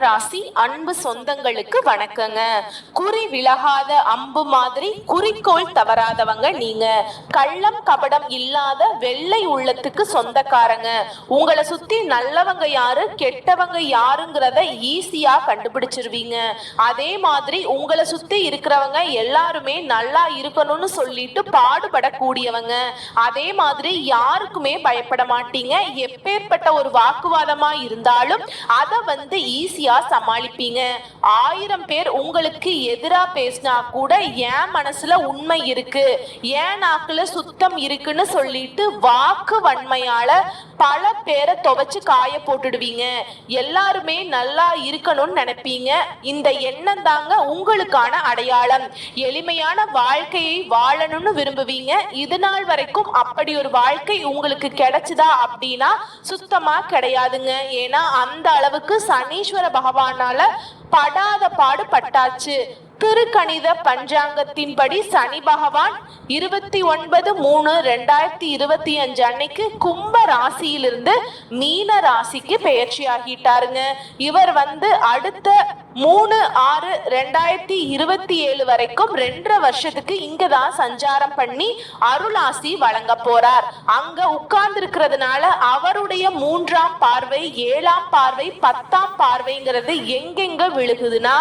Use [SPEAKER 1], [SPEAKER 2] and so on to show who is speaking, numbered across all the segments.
[SPEAKER 1] ராசி அன்பு சொந்தங்களுக்கு வணக்கங்க. குறி விலகாத அம்பு மாதிரி குறிக்கோள் தவறாதவங்க நீங்க. கள்ளம் கபடம் இல்லாத வெள்ளை உள்ளத்துக்கு சொந்தக்காரங்க. உங்களை சுத்தி நல்லவங்க யாரு கெட்டவங்க யாருங்கிறத ஈஸியா கண்டுபிடிச்சிருவீங்க. அதே மாதிரி உங்களை சுத்தி இருக்கிறவங்க எல்லாருமே நல்லா இருக்கணும்னு சொல்லிட்டு பாடுபடக்கூடியவங்க. அதே மாதிரி யாருக்குமே பயப்பட மாட்டீங்க. எப்பேற்பட்ட ஒரு வாக்குவாதமா இருந்தாலும் அதை வந்து ஈஸியா சமாளிப்பீங்க. ஆயிரம் பேர் உங்களுக்கு எதிரா பேசினா கூட என் மனசுல உண்மை இருக்கு. என் நாக்குல சுத்தம் இருக்குன்னு சொல்லிட்டு வாக்கு வன்மையால பல பேரை துவைச்சு காய போட்டுடுவீங்க. எல்லாருமே நல்லா இருக்கணும்னு நினைப்பீங்க. இந்த எண்ணம் தாங்க உங்களுக்கான அடையாளம். எளிமையான வாழ்க்கையை வாழணும்னு விரும்புவீங்க. இது நாள் வரைக்கும் அப்படி ஒரு வாழ்க்கை உங்களுக்கு கிடைச்சுதா அப்படின்னா சுத்தமா கிடையாதுங்க. ஏன்னா அந்த அளவுக்கு சனீஸ்வர பகவானால படாத பாடு பட்டாச்சு திருக்கணித பஞ்சாங்கத்தின்படி சனி பகவான் இருபத்தி ஒன்பது மூணு ரெண்டாயிரத்தி இருபத்தி அஞ்சு அன்னைக்கு கும்ப ராசியிலிருந்து மீன ராசிக்கு பெயர்ச்சி ஆகிட்டாருங்க. இவர் வந்து அடுத்த மூணு ஆறு ரெண்டாயிரத்தி இருபத்தி ஏழு வரைக்கும் ரெண்டரை வருஷத்துக்கு இங்க தான் சஞ்சாரம் பண்ணி அருளாசி வழங்க போறார். அங்க உட்கார்ந்து இருக்கிறதுனால அவருடைய மூன்றாம் பார்வை ஏழாம் பார்வை பத்தாம் பார்வைங்கிறது எங்கெங்க விழுகுதுன்னா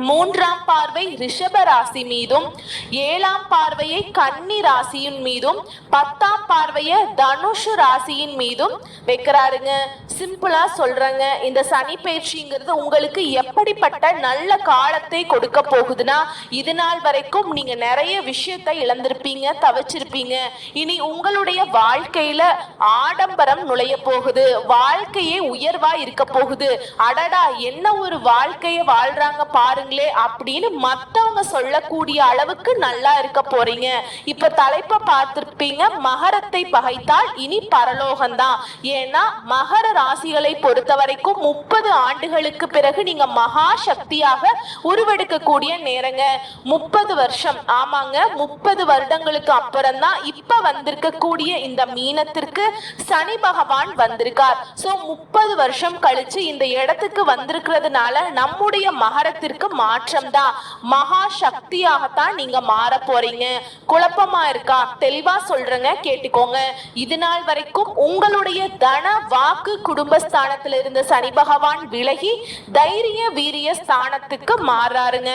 [SPEAKER 1] மூன்றாம் பார்வை ரிஷப ராசி மீதும் ஏழாம் பார்வையை கன்னி ராசியின் மீதும் பத்தாம் பார்வையை தனுஷு ராசியின் மீதும் வைக்கிறாருங்க. சிம்பிளா சொல்றேங்க. இந்த சனி பயிற்சிங்கிறது உங்களுக்கு எப்படிப்பட்ட நல்ல காலத்தை கொடுக்க போகுதுன்னா இது நாள் வரைக்கும் நீங்க நிறைய விஷயத்தை இழந்திருப்பீங்க தவிச்சிருப்பீங்க. இனி உங்களுடைய வாழ்க்கையில ஆடம்பரம் நுழைய போகுது. வாழ்க்கையே உயர்வா இருக்க போகுது. அடடா என்ன ஒரு வாழ்க்கையை வாழ்றாங்க பாருங்களே அப்படின்னு மத்தவங்க சொல்லக்கூடிய அளவுக்கு நல்லா இருக்க போறீங்க. இப்ப தலைப்பை பார்த்திருப்பீங்க மகரத்தை பகைத்தால் இனி பரலோகம்தான். ஏன்னா மகர ராசிகளை பொறுத்த வரைக்கும் முப்பது ஆண்டுகளுக்கு பிறகு நீங்க மகா சக்தியாக உருவெடுக்கக்கூடிய நேரங்க. முப்பது வருஷம். ஆமாங்க முப்பது வருடங்களுக்கு அப்புறம் தான் இப்ப வந்திருக்கக்கூடிய இந்த மீனத்திற்கு சனி பகவான் வந்திருக்கார். சோ முப்பது வருஷம் கழிச்சு இந்த இடத்துக்கு வந்திருக்கிறதுனால நம்முடைய மகரத்திற்கு மாற்றம் தான் மகா சக்தியாகத்தான் நீங்க மாற போறீங்க. குழப்பமா இருக்கா? தெளிவா சொல்றேங்க கேட்டுக்கோங்க. இது நாள் வரைக்கும் உங்களுடைய தன வாக்கு குடும்பஸ்தானத்துல இருந்த சனி பகவான் விலகி தைரிய வீரிய ஸ்தானத்துக்கு மாறாருங்க.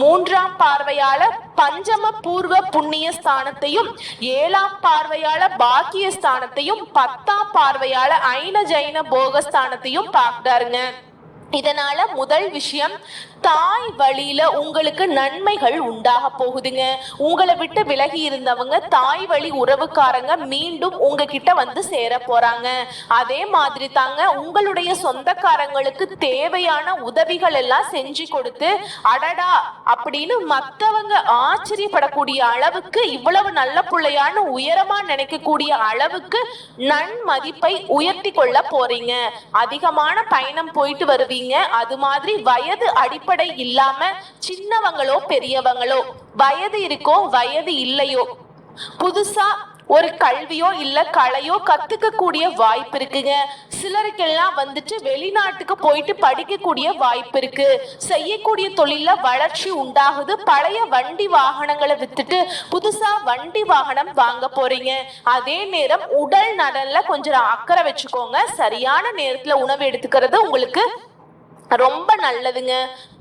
[SPEAKER 1] மூன்றாம் பார்வையால பஞ்சம பூர்வ புண்ணிய ஸ்தானத்தையும் ஏழாம் பார்வையால பாக்கிய ஸ்தானத்தையும் பத்தாம் பார்வையால ஐன ஜைன போகஸ்தானத்தையும் பார்க்கிறாருங்க இதனால முதல் விஷயம் தாய் வழியில உங்களுக்கு நன்மைகள் உண்டாக போகுதுங்க. உங்களை விட்டு விலகி இருந்தவங்க தாய் வழி உறவுக்காரங்க மீண்டும் உங்ககிட்ட வந்து சேர போறாங்க. அதே மாதிரி தாங்க உங்களுடைய சொந்தக்காரங்களுக்கு தேவையான உதவிகள் எல்லாம் செஞ்சு கொடுத்து அடடா அப்படின்னு மத்தவங்க ஆச்சரியப்படக்கூடிய அளவுக்கு இவ்வளவு நல்ல பிள்ளையான்னு உயரமா நினைக்கக்கூடிய அளவுக்கு நன்மதிப்பை உயர்த்தி கொள்ள போறீங்க. அதிகமான பயணம் போயிட்டு வருவீங்க. அது மாதிரி வயது அடிப்படை இல்லாம சின்னவங்களோ பெரியவங்களோ வயது இருக்கோ வயது இல்லையோ புதுசா ஒரு கல்வியோ இல்ல கலையோ கத்துக்க கூடிய வாய்ப்பு இருக்குங்க. சிலருக்கெல்லாம் வந்துட்டு வெளிநாட்டுக்கு போயிட்டு படிக்கக்கூடிய வாய்ப்பு இருக்கு. செய்யக்கூடிய தொழில வளர்ச்சி உண்டாகுது. பழைய வண்டி வாகனங்களை வித்துட்டு புதுசா வண்டி வாகனம் வாங்க போறீங்க. அதே நேரம் உடல் நலன்ல கொஞ்சம் அக்கறை வச்சுக்கோங்க. சரியான நேரத்துல உணவு எடுத்துக்கிறது உங்களுக்கு ரொம்ப நல்லதுங்க.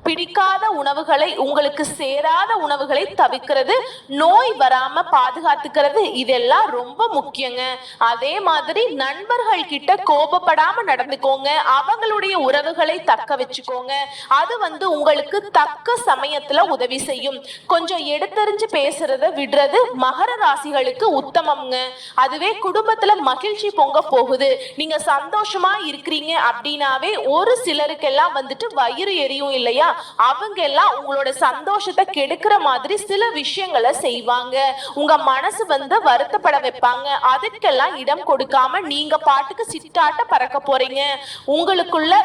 [SPEAKER 1] பிடிக்காத உணவுகளை உங்களுக்கு சேராத உணவுகளை தவிர்க்கிறது நோய் வராம பாதுகாத்துக்கிறது இதெல்லாம் ரொம்ப முக்கியங்க. அதே மாதிரி நண்பர்கள் கிட்ட கோபப்படாம நடந்துக்கோங்க. அவங்களுடைய உறவுகளை தக்க வச்சுக்கோங்க. அது வந்து உங்களுக்கு தக்க சமயத்துல உதவி செய்யும். கொஞ்சம் எடுத்தறிஞ்சு பேசுறத விடுறது மகர ராசிகளுக்கு உத்தமம்ங்க. அதுவே குடும்பத்துல மகிழ்ச்சி பொங்க போகுது. நீங்க சந்தோஷமா இருக்கிறீங்க அப்படின்னாவே ஒரு சிலருக்கெல்லாம் வந்துட்டு வயிறு எரியும் இல்லையா? அவங்க எல்லாம் உங்களோட சந்தோஷத்தை கெடுக்கிற மாதிரி சில விஷயங்களை செய்வாங்க. உங்க மனசு வந்து வருத்தப்பட வைப்பாங்க. அதுக்கெல்லாம் இடம் கொடுக்காம நீங்க பாட்டுக்கு சிட்டாட்ட பறக்க போறீங்க. உங்களுக்குள்ள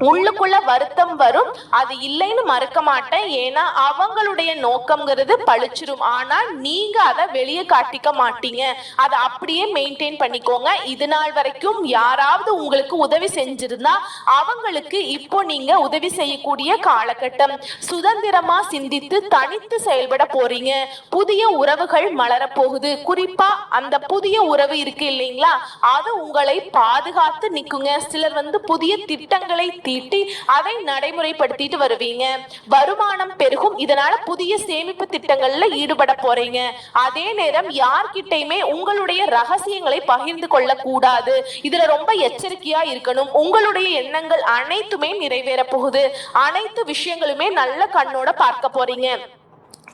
[SPEAKER 1] உள்ளுக்குள்ள வருத்தம் வரும். அது இல்லைன்னு மறுக்க மாட்டேன். ஏன்னா அவங்களுடைய நோக்கம்ங்கிறது பழிச்சிரும் ஆனா நீங்க அதை வெளியே காட்டிக்க மாட்டீங்க. அதை அப்படியே மெயின்டைன் பண்ணிக்கோங்க. இது நாள் வரைக்கும் யாராவது உங்களுக்கு உதவி செஞ்சிருந்தா அவங்களுக்கு இப்போ நீங்க உதவி செய்யக்கூடிய காலகட்டம். சுதந்திரமா சிந்தித்து தனித்து செயல்பட போறீங்க. புதிய உறவுகள் மலரப் போகுது குறிப்பா அந்த புதிய உறவு இருக்கு இல்லைங்களா? அது உங்களை பாதுகாத்து நிக்குங்க. சிலர் வந்து புதிய திட்டங்களை தீட்டி அதை நடைமுறைப்படுத்திட்டு வருவீங்க. வருமானம் பெருகும். இதனால புதிய சேமிப்பு திட்டங்கள்ல ஈடுபட போறீங்க. அதே நேரம் யார்கிட்டயுமே உங்களுடைய ரகசியங்களை பகிர்ந்து கொள்ள கூடாது இதுல ரொம்ப எச்சரிக்கையா இருக்கணும். உங்களுடைய எண்ணங்கள் அனைத்துமே நிறைவேற போகுது. அனைத்து விஷயங்களுமே நல்ல கண்ணோட பார்க்க போறீங்க.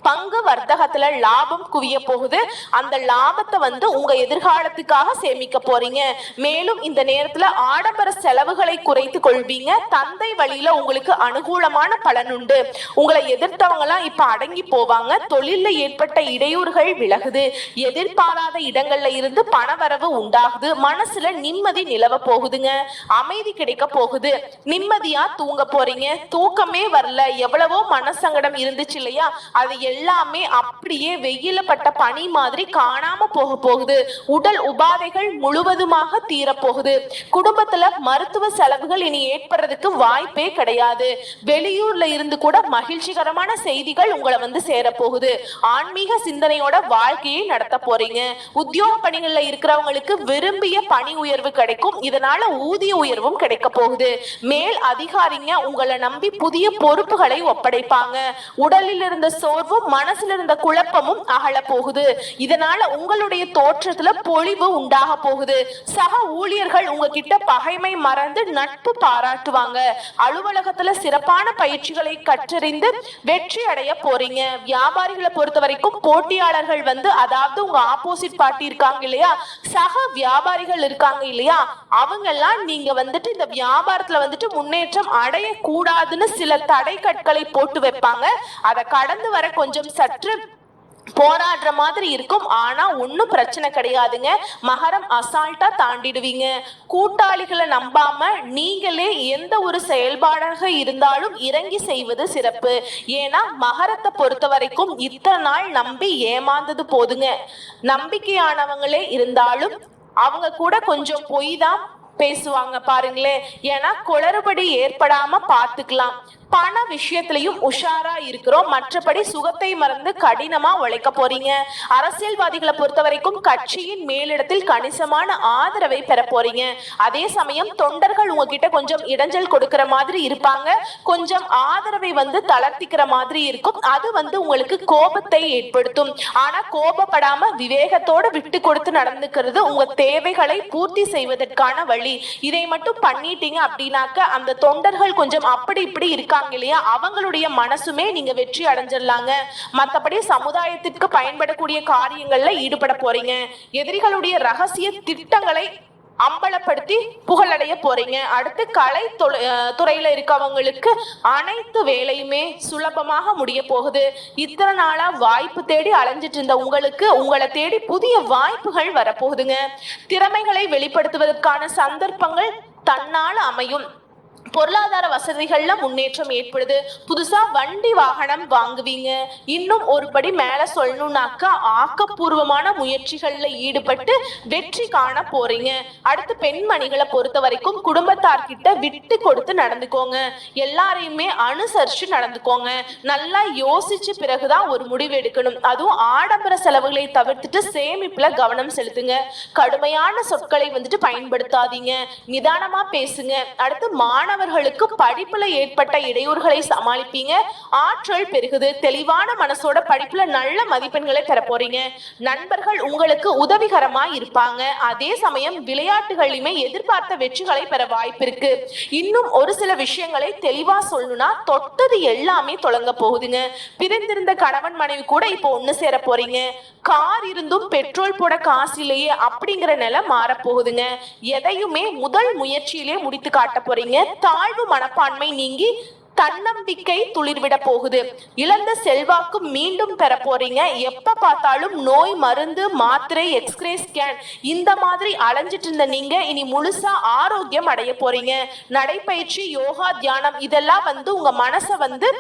[SPEAKER 1] பங்கு வர்த்தகத்துல லாபம் குவிய போகுது. அந்த லாபத்தை வந்து உங்க எதிர்காலத்துக்காக சேமிக்க போறீங்க. மேலும் இந்த நேரத்துல ஆடம்பர செலவுகளை குறைத்து கொள்வீங்க. தந்தை வழியில உங்களுக்கு அனுகூலமான பலன் உண்டு. உங்களை எதிர்த்தவங்க எல்லாம் இப்ப அடங்கி போவாங்க. தொழில்ல ஏற்பட்ட இடையூறுகள் விலகுது. எதிர்பாராத இடங்கள்ல இருந்து பணவரவு உண்டாகுது. மனசுல நிம்மதி நிலவ போகுதுங்க. அமைதி கிடைக்க போகுது. நிம்மதியா தூங்க போறீங்க. தூக்கமே வரல. எவ்வளவோ மனசங்கடம் இருந்துச்சு இல்லையா? அது எல்லாமே அப்படியே வெயில பட்ட பனி மாதிரி காணாம போக போகுது. உடல் உபாதைகள் முழுவதுமாக தீரப்போகுது. குடும்பத்துல மருத்துவ செலவுகள் இனி ஏற்படுறதுக்கு வாய்ப்பே கிடையாது. வெளியூர்ல இருந்து கூட மகிழ்ச்சிகரமான செய்திகள் உங்களை வந்து சேரப்போகுது. ஆன்மீக சிந்தனையோட வாழ்க்கையை நடத்த போறீங்க. உத்தியோக பணிகள்ல இருக்கிறவங்களுக்கு விரும்பிய பணி உயர்வு கிடைக்கும். இதனால ஊதிய உயர்வும் கிடைக்க போகுது. மேல் அதிகாரிங்க உங்களை நம்பி புதிய பொறுப்புகளை ஒப்படைப்பாங்க. உடலில் இருந்த சோர்வு சோர்வும் மனசுல இருந்த குழப்பமும் அகல போகுது. இதனால உங்களுடைய தோற்றத்துல பொழிவு உண்டாக போகுது. சக ஊழியர்கள் உங்ககிட்ட பகைமை மறந்து நட்பு பாராட்டுவாங்க. அலுவலகத்துல சிறப்பான பயிற்சிகளை கற்றறிந்து வெற்றி அடைய போறீங்க. வியாபாரிகளை பொறுத்த வரைக்கும் போட்டியாளர்கள் வந்து அதாவது உங்க ஆப்போசிட் பார்ட்டி இருக்காங்க இல்லையா? சக வியாபாரிகள் இருக்காங்க இல்லையா? அவங்க எல்லாம் நீங்க வந்துட்டு இந்த வியாபாரத்துல வந்துட்டு முன்னேற்றம் அடைய கூடாதுன்னு சில தடை கற்களை போட்டு வைப்பாங்க. அதை கடந்து வர கொஞ்சம் சற்று போராடுற மாதிரி இருக்கும். ஆனா ஒன்னும் பிரச்சனை கிடையாதுங்க. மகரம் அசால்ட்டா தாண்டிடுவீங்க. கூட்டாளிகளை நம்பாம நீங்களே எந்த ஒரு செயல்பாடாக இருந்தாலும் இறங்கி செய்வது சிறப்பு. ஏன்னா மகரத்தை பொறுத்த வரைக்கும் இத்தனை நாள் நம்பி ஏமாந்தது போதுங்க. நம்பிக்கையானவங்களே இருந்தாலும் அவங்க கூட கொஞ்சம் பொய் தான் பேசுவாங்க பாருங்களேன். ஏன்னா குளறுபடி ஏற்படாம பாத்துக்கலாம் பண விஷயத்திலையும் உஷாரா இருக்கிறோம். மற்றபடி சுகத்தை மறந்து கடினமா உழைக்க போறீங்க. அரசியல்வாதிகளை பொறுத்த வரைக்கும் கட்சியின் மேலிடத்தில் கணிசமான ஆதரவை பெற போறீங்க. அதே சமயம் தொண்டர்கள் உங்ககிட்ட கொஞ்சம் இடைஞ்சல் கொடுக்கிற மாதிரி இருப்பாங்க. கொஞ்சம் ஆதரவை வந்து தளர்த்திக்கிற மாதிரி இருக்கும். அது வந்து உங்களுக்கு கோபத்தை ஏற்படுத்தும். ஆனா கோபப்படாம விவேகத்தோட விட்டு கொடுத்து நடந்துக்கிறது உங்க தேவைகளை பூர்த்தி செய்வதற்கான வழி. இதை மட்டும் பண்ணிட்டீங்க அப்படின்னாக்க அந்த தொண்டர்கள் கொஞ்சம் அப்படி இப்படி இருக்காங்க. இல்லையா? அவங்களுடைய மனசுமே நீங்க வெற்றி அடைஞ்சிடலாங்க. மத்தபடி சமுதாயத்திற்கு பயன்படக்கூடிய காரியங்கள்ல ஈடுபட போறீங்க. எதிரிகளுடைய ரகசிய திட்டங்களை அம்பலப்படுத்தி புகழடைய போறீங்க. அடுத்து கலை தொலை- துறையில இருக்கவங்களுக்கு அனைத்து வேலையுமே சுலபமாக முடிய போகுது. இத்தனை நாளா வாய்ப்பு தேடி அலைஞ்சிட்டு இருந்த உங்களுக்கு உங்களை தேடி புதிய வாய்ப்புகள் வரப்போகுதுங்க. திறமைகளை வெளிப்படுத்துவதற்கான சந்தர்ப்பங்கள் தன்னால் அமையும். பொருளாதார வசதிகள்ல முன்னேற்றம் ஏற்படுது. புதுசா வண்டி வாகனம் வாங்குவீங்க. இன்னும் ஒரு படி மேல சொல்லணும்னாக்கா ஆக்கப்பூர்வமான முயற்சிகள்ல ஈடுபட்டு வெற்றி காண போறீங்க. அடுத்து பெண்மணிகளை பொறுத்த வரைக்கும் குடும்பத்தார்கிட்ட விட்டு கொடுத்து நடந்துக்கோங்க. எல்லாரையுமே அனுசரிச்சு நடந்துக்கோங்க. நல்லா யோசிச்சு பிறகுதான் ஒரு முடிவு எடுக்கணும். அதுவும் ஆடம்பர செலவுகளை தவிர்த்துட்டு சேமிப்புல கவனம் செலுத்துங்க. கடுமையான சொற்களை வந்துட்டு பயன்படுத்தாதீங்க. நிதானமா பேசுங்க. அடுத்து மாணவ மாணவர்களுக்கு படிப்புல ஏற்பட்ட இடையூறுகளை சமாளிப்பீங்க. ஆற்றல் பெருகுது. தெளிவான மனசோட படிப்புல நல்ல மதிப்பெண்களை பெற போறீங்க. நண்பர்கள் உங்களுக்கு உதவிகரமா இருப்பாங்க. அதே சமயம் விளையாட்டுகளிலுமே எதிர்பார்த்த வெற்றிகளை பெற வாய்ப்பு இருக்கு. இன்னும் ஒரு சில விஷயங்களை தெளிவா சொல்லணும்னா தொட்டது எல்லாமே தொடங்க போகுதுங்க. பிரிந்திருந்த கணவன் மனைவி கூட இப்போ ஒண்ணு சேர போறீங்க. கார் இருந்தும் பெட்ரோல் போட காசு இல்லையே அப்படிங்கிற நிலை மாறப்போகுதுங்க எதையுமே முதல் முயற்சியிலே முடித்து காட்ட போறீங்க. தாழ்வு மனப்பான்மை நீங்கி தன்னம்பிக்கை துளிர்விட போகுது. இழந்த செல்வாக்கு மீண்டும் பெற போறீங்க. எப்ப பார்த்தாலும் நோய் மருந்து மாத்திரை எக்ஸ்ரே ஸ்கேன் இந்த மாதிரி அலைஞ்சிட்டு இருந்த நீங்க இனி முழுசா ஆரோக்கியம் அடைய போறீங்க. நடைப்பயிற்சி யோகா தியானம் இதெல்லாம் வந்து உங்க மனசை வந்து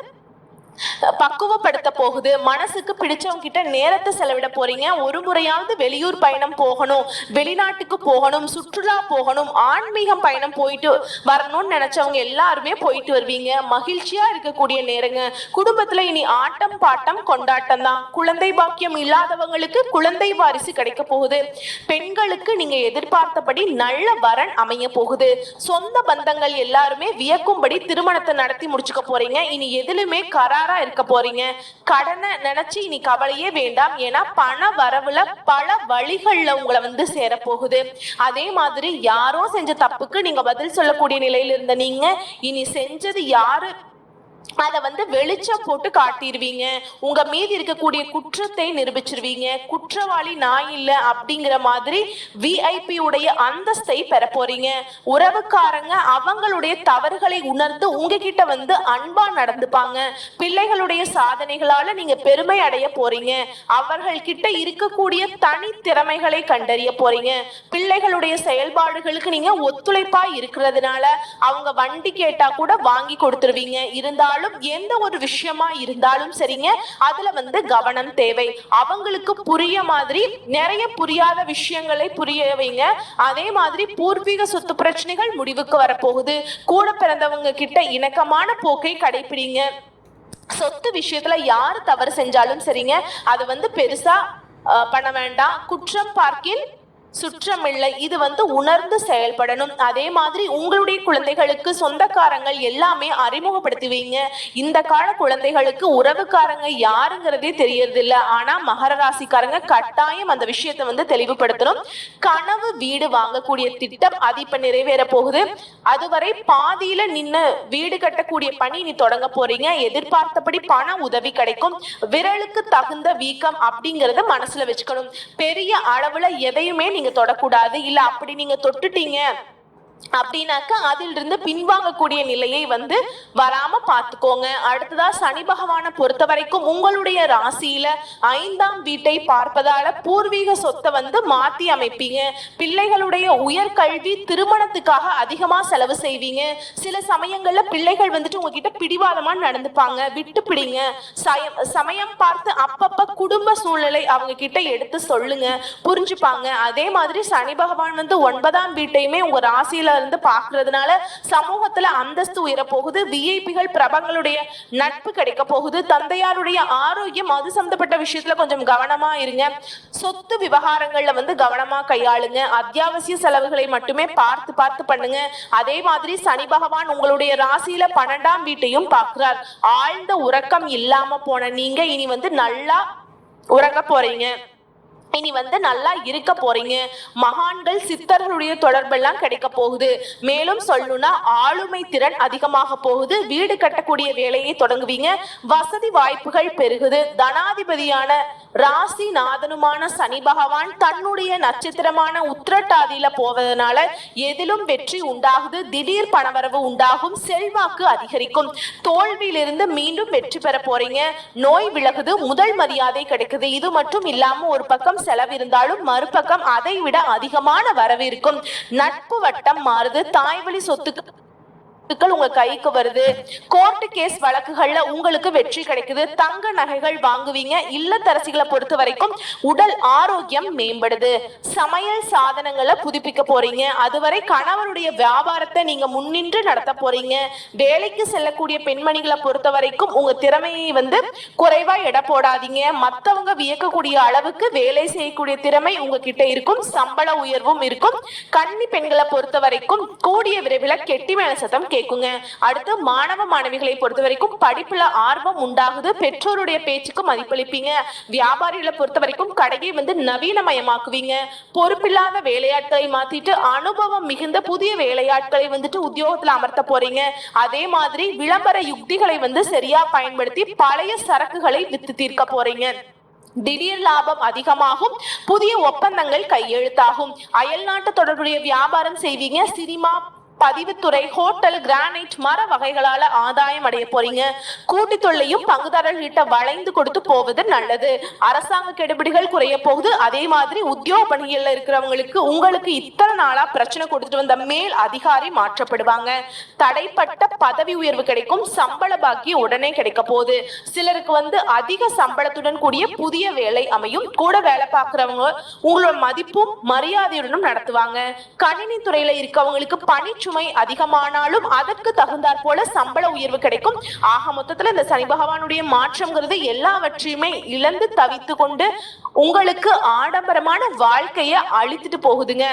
[SPEAKER 1] பக்குவப்படுத்த போகுது. மனசுக்கு பிடிச்சவங்க கிட்ட நேரத்தை செலவிட போறீங்க. ஒரு முறையாவது வெளியூர் பயணம் போகணும் வெளிநாட்டுக்கு போகணும் சுற்றுலா போகணும் ஆன்மீகம் பயணம் போயிட்டு வரணும்னு நினைச்சவங்க எல்லாருமே போயிட்டு வருவீங்க. மகிழ்ச்சியா இருக்கக்கூடிய நேரங்க. குடும்பத்துல இனி ஆட்டம் பாட்டம் கொண்டாட்டம் தான். குழந்தை பாக்கியம் இல்லாதவங்களுக்கு குழந்தை வாரிசு கிடைக்க போகுது. பெண்களுக்கு நீங்க எதிர்பார்த்தபடி நல்ல வரன் அமைய போகுது. சொந்த பந்தங்கள் எல்லாருமே வியக்கும்படி திருமணத்தை நடத்தி முடிச்சுக்க போறீங்க. இனி எதிலுமே தயாரா இருக்க போறீங்க. கடனை நினைச்சு இனி கவலையே வேண்டாம். ஏன்னா பண வரவுல பல வழிகள்ல உங்களை வந்து சேர போகுது அதே மாதிரி யாரோ செஞ்ச தப்புக்கு நீங்க பதில் சொல்லக்கூடிய நிலையில இருந்த நீங்க இனி செஞ்சது யாரு அதை வந்து வெளிச்சம் போட்டு காட்டிடுவீங்க உங்க மீது இருக்கக்கூடிய குற்றத்தை நிரூபிச்சிருவீங்க. குற்றவாளி நான் இல்லை அப்படிங்கிற மாதிரி விஐபி உடைய அந்தஸ்தை பெற போறீங்க. உறவுக்காரங்க அவங்களுடைய தவறுகளை உணர்ந்து உங்ககிட்ட வந்து அன்பா நடந்துப்பாங்க. பிள்ளைகளுடைய சாதனைகளால நீங்க பெருமை அடைய போறீங்க. அவர்கள் கிட்ட இருக்கக்கூடிய தனி திறமைகளை கண்டறிய போறீங்க. பிள்ளைகளுடைய செயல்பாடுகளுக்கு நீங்க ஒத்துழைப்பா இருக்கிறதுனால அவங்க வண்டி கேட்டா கூட வாங்கி கொடுத்துருவீங்க. இருந்தாலும் எந்த ஒரு விஷயமா இருந்தாலும் சரிங்க அதுல வந்து கவனம் தேவை. அவங்களுக்கு புரிய மாதிரி நிறைய புரியாத விஷயங்களை புரிய வைங்க. அதே மாதிரி பூர்வீக சொத்து பிரச்சனைகள் முடிவுக்கு வரப்போகுது. கூட பிறந்தவங்க கிட்ட இணக்கமான போக்கை கடைபிடிங்க சொத்து விஷயத்துல யார் தவறு செஞ்சாலும் சரிங்க அது வந்து பெருசா பண்ண வேண்டாம். குற்றம் பார்க்கில் சுற்றமில்லை. இது வந்து உணர்ந்து செயல்படணும். அதே மாதிரி உங்களுடைய குழந்தைகளுக்கு சொந்தக்காரங்கள் எல்லாமே அறிமுகப்படுத்துவீங்க. இந்த கால குழந்தைகளுக்கு உறவுக்காரங்க யாருங்கிறதே தெரியறது இல்ல ஆனா மகர ராசிக்காரங்க கட்டாயம் அந்த விஷயத்தை வந்து தெளிவுபடுத்தணும். கனவு வீடு வாங்கக்கூடிய திட்டம் அது இப்ப நிறைவேற போகுது. அதுவரை பாதியில நின்னு வீடு கட்டக்கூடிய பணி நீ தொடங்க போறீங்க. எதிர்பார்த்தபடி பண உதவி கிடைக்கும். விரலுக்கு தகுந்த வீக்கம் அப்படிங்கறத மனசுல வச்சுக்கணும். பெரிய அளவுல எதையுமே நீங்க தொடக்கூடாது. இல்ல அப்படி நீங்க தொட்டுட்டீங்க. அப்படின்னாக்க அதிலிருந்து பின்வாங்கக்கூடிய நிலையை வந்து வராம பார்த்துக்கோங்க. அடுத்ததா சனி பகவானை பொறுத்த வரைக்கும் உங்களுடைய ராசியில ஐந்தாம் வீட்டை பார்ப்பதால பூர்வீக சொத்தை வந்து மாத்தி அமைப்பீங்க. பிள்ளைகளுடைய உயர்கல்வி திருமணத்துக்காக அதிகமா செலவு செய்வீங்க. சில சமயங்கள்ல பிள்ளைகள் வந்துட்டு உங்ககிட்ட பிடிவாதமா நடந்துப்பாங்க. விட்டு பிடிங்க. சயம் சமயம் பார்த்து அப்பப்ப குடும்ப சூழ்நிலை அவங்க கிட்ட எடுத்து சொல்லுங்க. புரிஞ்சுப்பாங்க. அதே மாதிரி சனி பகவான் வந்து ஒன்பதாம் வீட்டையுமே உங்க ராசியில இருந்து பாக்குறதுனால சமூகத்துல அந்தஸ்து உயர போகுது விஐபிகள் பிரபங்களுடைய நட்பு கிடைக்க போகுது. தந்தையாருடைய ஆரோக்கியம் அது சம்பந்தப்பட்ட விஷயத்துல கொஞ்சம் கவனமா இருங்க. சொத்து விவகாரங்கள்ல வந்து கவனமா கையாளுங்க. அத்தியாவசிய செலவுகளை மட்டுமே பார்த்து பார்த்து பண்ணுங்க. அதே மாதிரி சனி பகவான் உங்களுடைய ராசியில பன்னெண்டாம் வீட்டையும் பார்க்கிறார். ஆழ்ந்த உறக்கம் இல்லாம போன நீங்க இனி வந்து நல்லா உறங்க போறீங்க. இனி வந்து நல்லா இருக்க போறீங்க. மகான்கள் சித்தர்களுடைய தொடர்பெல்லாம் கிடைக்க போகுது. மேலும் சொல்லணும்னா ஆளுமை திறன் அதிகமாக போகுது. வீடு கட்டக்கூடிய வேலையை தொடங்குவீங்க. வசதி வாய்ப்புகள் பெருகுது. தனாதிபதியான ராசி நாதனுமான சனி பகவான் தன்னுடைய நட்சத்திரமான உத்திரட்டாதியில போவதனால எதிலும் வெற்றி உண்டாகுது. திடீர் பணவரவு உண்டாகும். செல்வாக்கு அதிகரிக்கும். தோல்வியிலிருந்து மீண்டும் வெற்றி பெற போறீங்க. நோய் விலகுது. முதல் மரியாதை கிடைக்குது. இது மட்டும் இல்லாம ஒரு பக்கம் செலவு இருந்தாலும் மறுபக்கம் அதை விட அதிகமான வரவிருக்கும். நட்பு வட்டம் மாறுது. தாய்வழி சொத்துக்கு சொத்துக்கள் உங்க கைக்கு வருது. கோர்ட் கேஸ் வழக்குகள்ல உங்களுக்கு வெற்றி கிடைக்குது. தங்க நகைகள் வாங்குவீங்க. இல்லத்தரசிகளை பொறுத்த வரைக்கும் உடல் ஆரோக்கியம் மேம்படுது. சமையல் சாதனங்களை புதுப்பிக்க போறீங்க. அதுவரை கணவருடைய வியாபாரத்தை நீங்க முன்னின்று நடத்த போறீங்க. வேலைக்கு செல்லக்கூடிய பெண்மணிகளை பொறுத்த வரைக்கும் உங்க திறமையை வந்து குறைவா எடை போடாதீங்க. மத்தவங்க வியக்கக்கூடிய அளவுக்கு வேலை செய்யக்கூடிய திறமை உங்ககிட்ட இருக்கும். சம்பள உயர்வும் இருக்கும். கன்னி பெண்களை பொறுத்த வரைக்கும் கூடிய விரைவில் கெட்டி மேல சத்தம் கேட்குங்க. அடுத்து மாணவ மாணவிகளை பொறுத்த வரைக்கும் படிப்புல ஆர்வம் உண்டாகுது. பெற்றோருடைய பேச்சுக்கு மதிப்பளிப்பீங்க. வியாபாரிகளை பொறுத்த வரைக்கும் கடையை வந்து நவீனமயமாக்குவீங்க. பொறுப்பில்லாத வேலையாட்களை மாத்திட்டு அனுபவம் மிகுந்த புதிய வேலையாட்களை வந்துட்டு உத்தியோகத்துல அமர்த்த போறீங்க. அதே மாதிரி விளம்பர யுக்திகளை வந்து சரியா பயன்படுத்தி பழைய சரக்குகளை வித்து தீர்க்க போறீங்க. திடீர் லாபம் அதிகமாகும். புதிய ஒப்பந்தங்கள் கையெழுத்தாகும். அயல்நாட்டு தொடர்புடைய வியாபாரம் செய்வீங்க. சினிமா பதிவுத்துறை ஹோட்டல் கிரானைட் மர வகைகளால ஆதாயம் அடைய போறீங்க. கூட்டி தொழிலையும் பங்குதாரர்கிட்ட வளைந்து கொடுத்து போவது நல்லது. அரசாங்க கெடுபிடிகள் குறைய போகுது. அதே மாதிரி உத்தியோக பணிகள்ல இருக்கிறவங்களுக்கு உங்களுக்கு இத்தனை நாளா பிரச்சனை கொடுத்துட்டு வந்த மேல் அதிகாரி மாற்றப்படுவாங்க. தடைப்பட்ட பதவி உயர்வு கிடைக்கும். சம்பள பாக்கி உடனே கிடைக்க போகுது. சிலருக்கு வந்து அதிக சம்பளத்துடன் கூடிய புதிய வேலை அமையும். கூட வேலை பார்க்கறவங்க உங்களோட மதிப்பும் மரியாதையுடனும் நடத்துவாங்க. கணினி துறையில இருக்கவங்களுக்கு சுமை அதிகமானாலும் அதற்கு தகுந்தாற் போல சம்பள உயர்வு கிடைக்கும். ஆக மொத்தத்துல இந்த சனி பகவானுடைய மாற்றம்ங்கிறது எல்லாவற்றையுமே இழந்து தவித்து கொண்டு உங்களுக்கு ஆடம்பரமான வாழ்க்கைய அழித்துட்டு போகுதுங்க.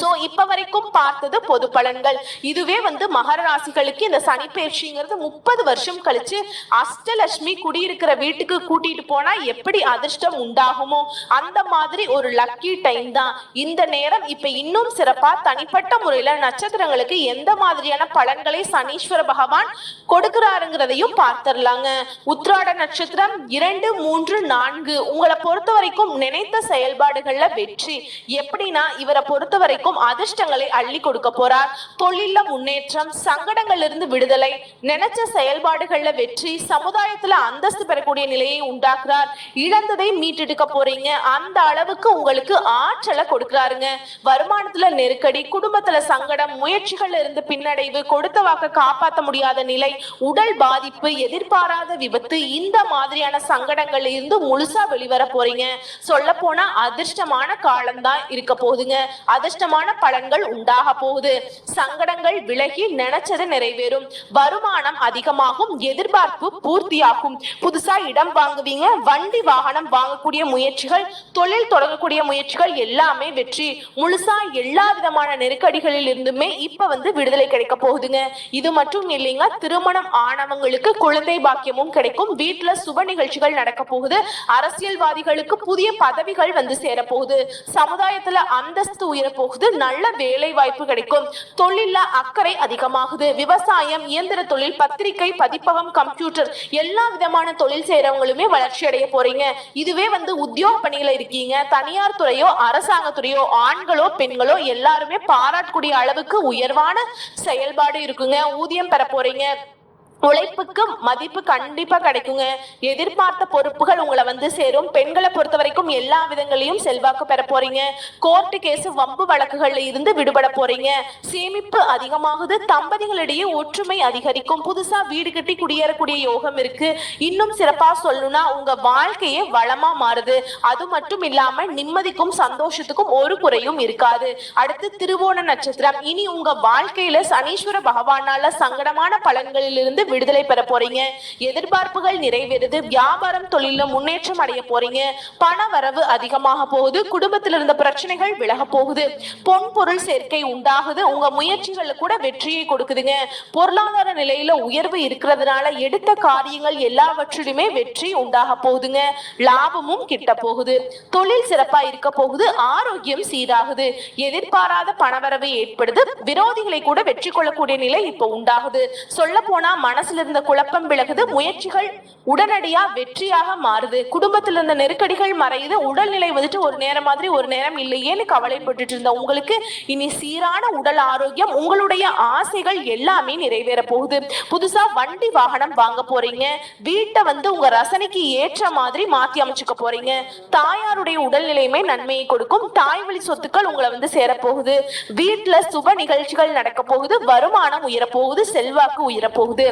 [SPEAKER 1] சோ இப்ப வரைக்கும் பார்த்தது பொது பலன்கள். இதுவே வந்து மகர ராசிகளுக்கு இந்த சனி பயிற்சிங்கிறது முப்பது வருஷம் கழிச்சு அஷ்டலட்சுமி குடியிருக்கிற வீட்டுக்கு கூட்டிட்டு போனா எப்படி அதிர்ஷ்டம் உண்டாகுமோ அந்த மாதிரி ஒரு லக்கி டைம் தான். இந்த நேரம் இப்ப இன்னும் சிறப்பா தனிப்பட்ட முறையில நட்சத்திரங்களுக்கு எந்த மாதிரியான பலன்களை சனீஸ்வர பகவான் கொடுக்கிறாருங்கிறதையும் பார்த்துடலாங்க. உத்ராட நட்சத்திரம் இரண்டு மூன்று நான்கு. உங்களை பொறுத்த வரைக்கும் நினைத்த செயல்பாடுகள்ல வெற்றி. எப்படின்னா இவரை பொறுத்த வரைக்கும் அதிர்ஷ்டங்களை அள்ளி கொடுக்க போறார். தொழில முன்னேற்றம் சங்கடங்கள்ல இருந்து விடுதலை நினைச்ச செயல்பாடுகள்ல வெற்றி சமுதாயத்துல அந்தஸ்து பெறக்கூடிய நிலையை உண்டாக்குறார். இழந்ததை மீட்டெடுக்க போறீங்க. அந்த அளவுக்கு உங்களுக்கு ஆற்றலை கொடுக்குறாருங்க. வருமானத்துல நெருக்கடி குடும்பத்துல சங்கடம் முயற்சிகள்ல இருந்து பின்னடைவு கொடுத்த வாக்க காப்பாற்ற முடியாத நிலை உடல் பாதிப்பு எதிர்பாராத விபத்து இந்த மாதிரியான சங்கடங்கள்ல இருந்து முழுசா வெளிவர போறீங்க. சொல்ல போனா அதிர்ஷ்டமான காலம்தான் இருக்க போகுதுங்க. அதிர்ஷ்ட அதிர்ஷ்டமான பலன்கள் உண்டாக போகுது. சங்கடங்கள் விலகி நினைச்சது நிறைவேறும். வருமானம் அதிகமாகும் எதிர்பார்ப்பு பூர்த்தியாகும். புதுசா இடம் வாங்குவீங்க வண்டி வாகனம் வாங்கக்கூடிய முயற்சிகள் தொழில் தொடங்கக்கூடிய முயற்சிகள் எல்லாமே வெற்றி. முழுசா எல்லா விதமான நெருக்கடிகளில் இருந்துமே இப்ப வந்து விடுதலை கிடைக்க போகுதுங்க. இது மட்டும் இல்லைங்க திருமணம் ஆனவங்களுக்கு குழந்தை பாக்கியமும் கிடைக்கும். வீட்டுல சுப நிகழ்ச்சிகள் நடக்க போகுது. அரசியல்வாதிகளுக்கு புதிய பதவிகள் வந்து சேர போகுது. சமுதாயத்துல அந்தஸ்து உயரப்போ போகுது நல்ல வேலை வாய்ப்பு கிடைக்கும். தொழில அக்கறை அதிகமாகுது. விவசாயம் இயந்திர தொழில் பத்திரிகை பதிப்பகம் கம்ப்யூட்டர் எல்லா விதமான தொழில் செய்யறவங்களுமே வளர்ச்சி அடைய போறீங்க. இதுவே வந்து உத்தியோக பணியில இருக்கீங்க. தனியார் துறையோ அரசாங்க துறையோ ஆண்களோ பெண்களோ எல்லாருமே பாராட்டக்கூடிய அளவுக்கு உயர்வான செயல்பாடு இருக்குங்க. ஊதியம் பெற போறீங்க. உழைப்புக்கு மதிப்பு கண்டிப்பா கிடைக்குங்க. எதிர்பார்த்த பொறுப்புகள் உங்களை வந்து சேரும். பெண்களை பொறுத்த வரைக்கும் எல்லா விதங்களையும் செல்வாக்கு பெற போறீங்க. கோர்ட்டு கேஸ் வம்பு வழக்குகள்ல இருந்து விடுபட போறீங்க. சேமிப்பு அதிகமாகுது. தம்பதிகளிடையே ஒற்றுமை அதிகரிக்கும். புதுசா வீடு கட்டி குடியேறக்கூடிய யோகம் இருக்கு. இன்னும் சிறப்பா சொல்லணும்னா உங்க வாழ்க்கையே வளமா மாறுது. அது மட்டும் இல்லாம நிம்மதிக்கும் சந்தோஷத்துக்கும் ஒரு குறையும் இருக்காது. அடுத்து திருவோண நட்சத்திரம். இனி உங்க வாழ்க்கையில சனீஸ்வர பகவானால சங்கடமான பலன்களிலிருந்து விடுதலை பெற போறீங்க. எதிர்பார்ப்புகள் நிறைவேறுது. வியாபாரம் தொழில முன்னேற்றம் அடைய போறீங்க. பண வரவு அதிகமாக போகுது. குடும்பத்தில் இருந்த பிரச்சனைகள் விலக போகுது. பொன் பொருள் சேர்க்கை உண்டாகுது. உங்க முயற்சிகள் கூட வெற்றியை கொடுக்குதுங்க. பொருளாதார நிலையில உயர்வு இருக்கிறதுனால எடுத்த காரியங்கள் எல்லாவற்றிலுமே வெற்றி உண்டாக போகுதுங்க. லாபமும் கிட்ட போகுது. தொழில் சிறப்பா இருக்க போகுது. ஆரோக்கியம் சீராகுது. எதிர்பாராத பணவரவு ஏற்படுது. விரோதிகளை கூட வெற்றி கொள்ளக்கூடிய நிலை இப்ப உண்டாகுது. சொல்ல போனா மனசுல இருந்த குழப்பம் விலகுது முயற்சிகள் உடனடியா வெற்றியாக மாறுது. குடும்பத்துல இருந்த நெருக்கடிகள் மறையுது. உடல்நிலை வந்துட்டு ஒரு நேரம் மாதிரி ஒரு நேரம் இல்லையேன்னு கவலைப்பட்டுட்டு இருந்த உங்களுக்கு இனி சீரான உடல் ஆரோக்கியம் உங்களுடைய ஆசைகள் எல்லாமே நிறைவேற போகுது. புதுசா வண்டி வாகனம் வாங்க போறீங்க. வீட்டை வந்து உங்க ரசனைக்கு ஏற்ற மாதிரி மாத்தி அமைச்சுக்க போறீங்க. தாயாருடைய உடல்நிலையுமே நன்மையை கொடுக்கும். தாய் வழி சொத்துக்கள் உங்களை வந்து சேரப்போகுது வீட்டுல சுப நிகழ்ச்சிகள் நடக்க போகுது. வருமானம் உயரப்போகுது செல்வாக்கு உயரப்போகுது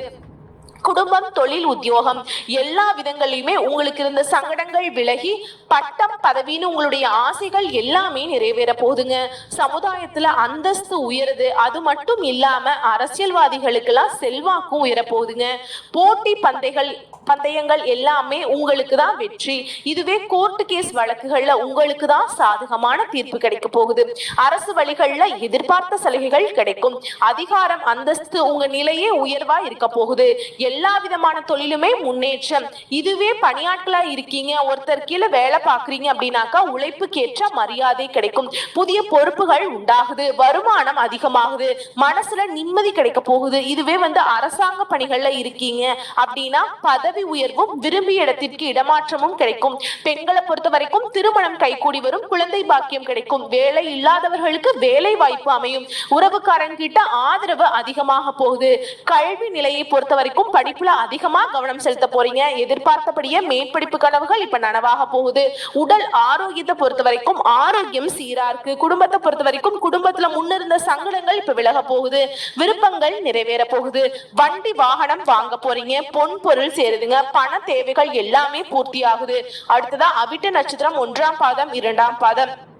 [SPEAKER 1] குடும்பம் தொழில் உத்தியோகம் எல்லா விதங்களையுமே உங்களுக்கு இருந்த சங்கடங்கள் விலகி பட்டம் பதவின்னு உங்களுடைய ஆசைகள் எல்லாமே நிறைவேற போகுதுங்க. சமுதாயத்துல அந்தஸ்து உயருது. அது மட்டும் இல்லாம அரசியல்வாதிகளுக்கெல்லாம் செல்வாக்கும் உயர போகுதுங்க. போட்டி பந்தைகள் பந்தயங்கள் எல்லாமே உங்களுக்கு தான் வெற்றி. இதுவே கோர்ட்டு கேஸ் வழக்குகள்ல உங்களுக்கு தான் சாதகமான தீர்ப்பு கிடைக்க போகுது. அரசு வழிகள்ல எதிர்பார்த்த சலுகைகள் கிடைக்கும். அதிகாரம் அந்தஸ்து உங்க நிலையே உயர்வா இருக்க போகுது. எல்லா விதமான தொழிலுமே முன்னேற்றம். இதுவே பணியாட்களா இருக்கீங்க ஒருத்தர் கீழே வேலை பாக்குறீங்க அப்படின்னாக்கா உழைப்புக்கேற்ற மரியாதை கிடைக்கும். புதிய பொறுப்புகள் உண்டாகுது வருமானம் அதிகமாகுது மனசுல நிம்மதி கிடைக்க போகுது. இதுவே வந்து அரசாங்க பணிகள்ல இருக்கீங்க அப்படின்னா பதவி உயர்வும் விரும்பிய இடத்திற்கு இடமாற்றமும் கிடைக்கும். பெண்களை பொறுத்த வரைக்கும் திருமணம் கைகூடி வரும் குழந்தை பாக்கியம் கிடைக்கும். வேலை இல்லாதவர்களுக்கு வேலை வாய்ப்பு அமையும். உறவுக்காரன் கிட்ட ஆதரவு அதிகமாக போகுது. கல்வி நிலையை பொறுத்த வரைக்கும் படிப்புல அதிகமா கவனம் செலுத்த போறீங்க. எதிர்பார்த்தபடியே மேற்படிப்பு கனவுகள் இப்ப நனவாக போகுது. உடல் ஆரோக்கியத்தை பொறுத்த வரைக்கும் ஆரோக்கியம் சீரா இருக்கு. குடும்பத்தை பொறுத்த வரைக்கும் குடும்பத்துல முன்னிருந்த சங்கடங்கள் இப்ப விலக போகுது. விருப்பங்கள் நிறைவேற போகுது. வண்டி வாகனம் வாங்க போறீங்க. பொன் பொருள் சேருதுங்க. பண தேவைகள் எல்லாமே பூர்த்தி ஆகுது. அடுத்ததா அவிட்ட நட்சத்திரம் ஒன்றாம் பாதம் இரண்டாம் பாதம்.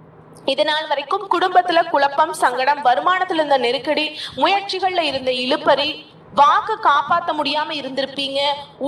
[SPEAKER 1] இது நாள் வரைக்கும் குடும்பத்துல குழப்பம் சங்கடம் வருமானத்துல இருந்த நெருக்கடி முயற்சிகள்ல இருந்த இழுப்பறி வாக்கு காப்பாத்த முடியாம இருந்திருப்பீங்க.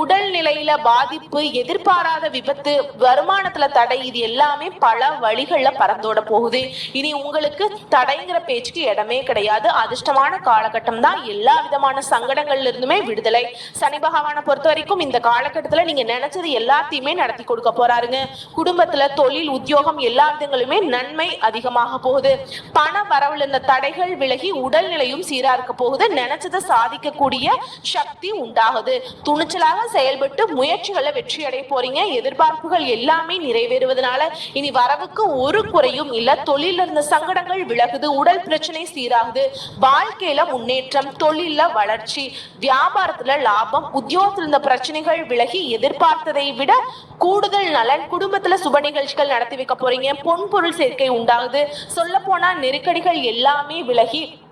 [SPEAKER 1] உடல் நிலையில பாதிப்பு எதிர்பாராத விபத்து வருமானத்துல தடை இது எல்லாமே பல வழிகள்ல பறந்தோட போகுது. இனி உங்களுக்கு தடைங்கிற பேச்சுக்கு இடமே கிடையாது. அதிர்ஷ்டமான காலகட்டம் தான். எல்லா விதமான சங்கடங்கள்ல இருந்துமே விடுதலை. சனி பகவானை பொறுத்த வரைக்கும் இந்த காலகட்டத்துல நீங்க நினைச்சது எல்லாத்தையுமே நடத்தி கொடுக்க போறாருங்க. குடும்பத்துல தொழில் உத்தியோகம் எல்லா விதங்களுமே நன்மை அதிகமாக போகுது. பண வரவுல இருந்த தடைகள் விலகி உடல்நிலையும் சீரா இருக்க போகுது. நினைச்சதை சாதிக்கக்கூடிய சக்தி உண்டாகுது. துணிச்சலாக செயல்பட்டு முயற்சிகளை வெற்றி அடைய போறீங்க. எதிர்பார்ப்புகள் எல்லாமே நிறைவேறுவதனால இனி வரவுக்கு ஒரு குறையும் இல்ல. தொழில இருந்த சங்கடங்கள் விலகுது. உடல் பிரச்சனை சீராகுது. வாழ்க்கையில முன்னேற்றம் தொழில வளர்ச்சி வியாபாரத்துல லாபம் உத்தியோகத்தில் இருந்த பிரச்சனைகள் விலகி எதிர்பார்த்ததை விட கூடுதல் நலன் குடும்பத்துல சுப நிகழ்ச்சிகள் நடத்தி வைக்க போறீங்க. பொன் பொருள் சேர்க்கை உண்டாகுது. சொல்ல போனா நெருக்கடிகள் எல்லாமே விலகி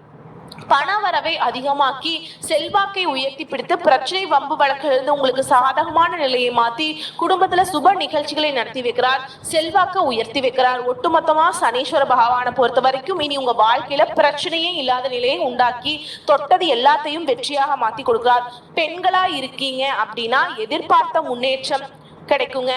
[SPEAKER 1] பணவரவை அதிகமாக்கி செல்வாக்கை உயர்த்தி பிடித்து பிரச்சனை வம்பு வழக்கிலிருந்து உங்களுக்கு சாதகமான நிலையை மாத்தி குடும்பத்துல சுப நிகழ்ச்சிகளை நடத்தி வைக்கிறார் செல்வாக்கை உயர்த்தி வைக்கிறார். ஒட்டுமொத்தமா சனீஸ்வர பகவானை பொறுத்த வரைக்கும் இனி உங்க வாழ்க்கையில பிரச்சனையே இல்லாத நிலையை உண்டாக்கி தொட்டது எல்லாத்தையும் வெற்றியாக மாத்தி கொடுக்கிறார். பெண்களா இருக்கீங்க அப்படின்னா எதிர்பார்த்த முன்னேற்றம் கிடைக்குங்க.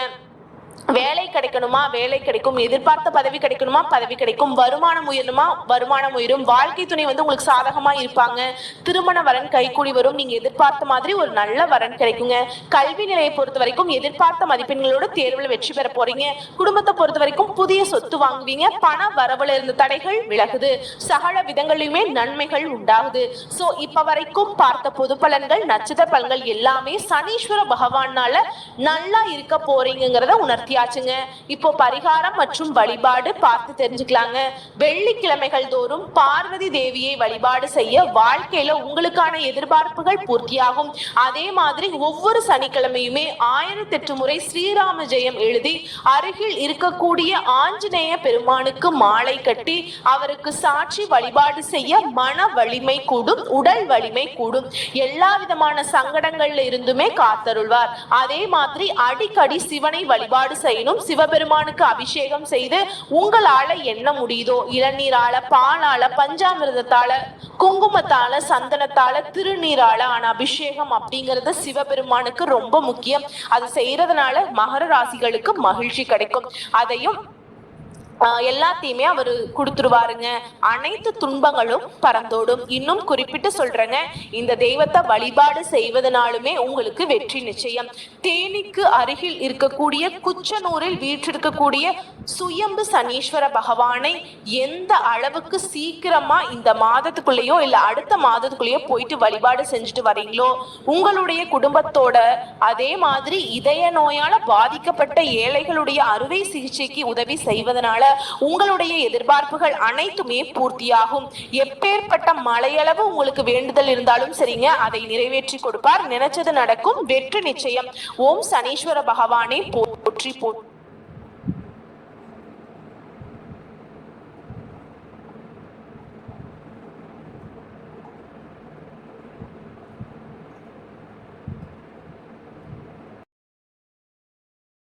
[SPEAKER 1] வேலை கிடைக்கணுமா? வேலை கிடைக்கும். எதிர்பார்த்த பதவி கிடைக்கணுமா? பதவி கிடைக்கும். வருமானம் உயரணுமா வருமானம் உயரும். வாழ்க்கை துணை வந்து உங்களுக்கு சாதகமா இருப்பாங்க. திருமண வரன் கைகூடி வரும். நீங்க எதிர்பார்த்த மாதிரி ஒரு நல்ல வரன் கிடைக்குங்க. கல்வி நிலையை பொறுத்த வரைக்கும் எதிர்பார்த்த மதிப்பெண்களோட தேர்வுல வெற்றி பெற போறீங்க. குடும்பத்தை பொறுத்த வரைக்கும் புதிய சொத்து வாங்குவீங்க. பண வரவுல இருந்த தடைகள் விலகுது. சகல விதங்களிலுமே நன்மைகள் உண்டாகுது. சோ இப்ப வரைக்கும் பார்த்த பொது பலன்கள் நட்சத்திர பலன்கள் எல்லாமே சனீஸ்வர பகவானால நல்லா இருக்க போறீங்கிறத உணர்த்தியாச்சுங்க இப்போ பரிகாரம் மற்றும் வழிபாடு பார்த்து தெரிஞ்சுக்கலாங்க. வெள்ளிக்கிழமைகள் தோறும் பார்வதி தேவியை வழிபாடு செய்ய வாழ்க்கையில உங்களுக்கான எதிர்பார்ப்புகள் பூர்த்தியாகும். அதே மாதிரி ஒவ்வொரு சனிக்கிழமையுமே ஆயிரத்தெட்டு முறை ஸ்ரீராம ஜெயம் எழுதி அருகில் இருக்கக்கூடிய ஆஞ்சநேய பெருமானுக்கு மாலை கட்டி அவருக்கு சாட்சி வழிபாடு செய்ய மன வலிமை கூடும் உடல் வலிமை கூடும். எல்லா விதமான சங்கடங்கள்ல இருந்துமே காத்தருள்வார். அதே மாதிரி அடிக்கடி சிவனை வழிபாடு செய்யணும். சிவபெருமானுக்கு அபிஷேகம் செய்து உங்களால என்ன முடியுதோ இளநீரால பாலால பஞ்சாமிரதத்தால குங்குமத்தால சந்தனத்தால திருநீரால ஆன அபிஷேகம் அப்படிங்கிறது சிவபெருமானுக்கு ரொம்ப முக்கியம். அது செய்யறதுனால மகர ராசிகளுக்கு மகிழ்ச்சி கிடைக்கும். அதையும் எல்லாத்தையுமே அவரு கொடுத்துருவாருங்க. அனைத்து துன்பங்களும் பறந்தோடும். இன்னும் குறிப்பிட்டு சொல்றேங்க இந்த தெய்வத்தை வழிபாடு செய்வதனாலுமே உங்களுக்கு வெற்றி நிச்சயம். தேனிக்கு அருகில் இருக்கக்கூடிய குச்சனூரில் வீற்றிருக்கக்கூடிய சுயம்பு சனீஸ்வர பகவானை எந்த அளவுக்கு சீக்கிரமா இந்த மாதத்துக்குள்ளேயோ இல்ல அடுத்த மாதத்துக்குள்ளேயோ போயிட்டு வழிபாடு செஞ்சுட்டு வரீங்களோ உங்களுடைய குடும்பத்தோட அதே மாதிரி இதய நோயால பாதிக்கப்பட்ட ஏழைகளுடைய அறுவை சிகிச்சைக்கு உதவி செய்வதனால உங்களுடைய எதிர்பார்ப்புகள் அனைத்துமே பூர்த்தியாகும். எப்பேற்பட்ட மலையளவு உங்களுக்கு வேண்டுதல் இருந்தாலும் சரிங்க அதை நிறைவேற்றி கொடுப்பார். நினைச்சது நடக்கும் வெற்றி நிச்சயம். ஓம் சனீஸ்வர பகவானே போற்றி போற்றி.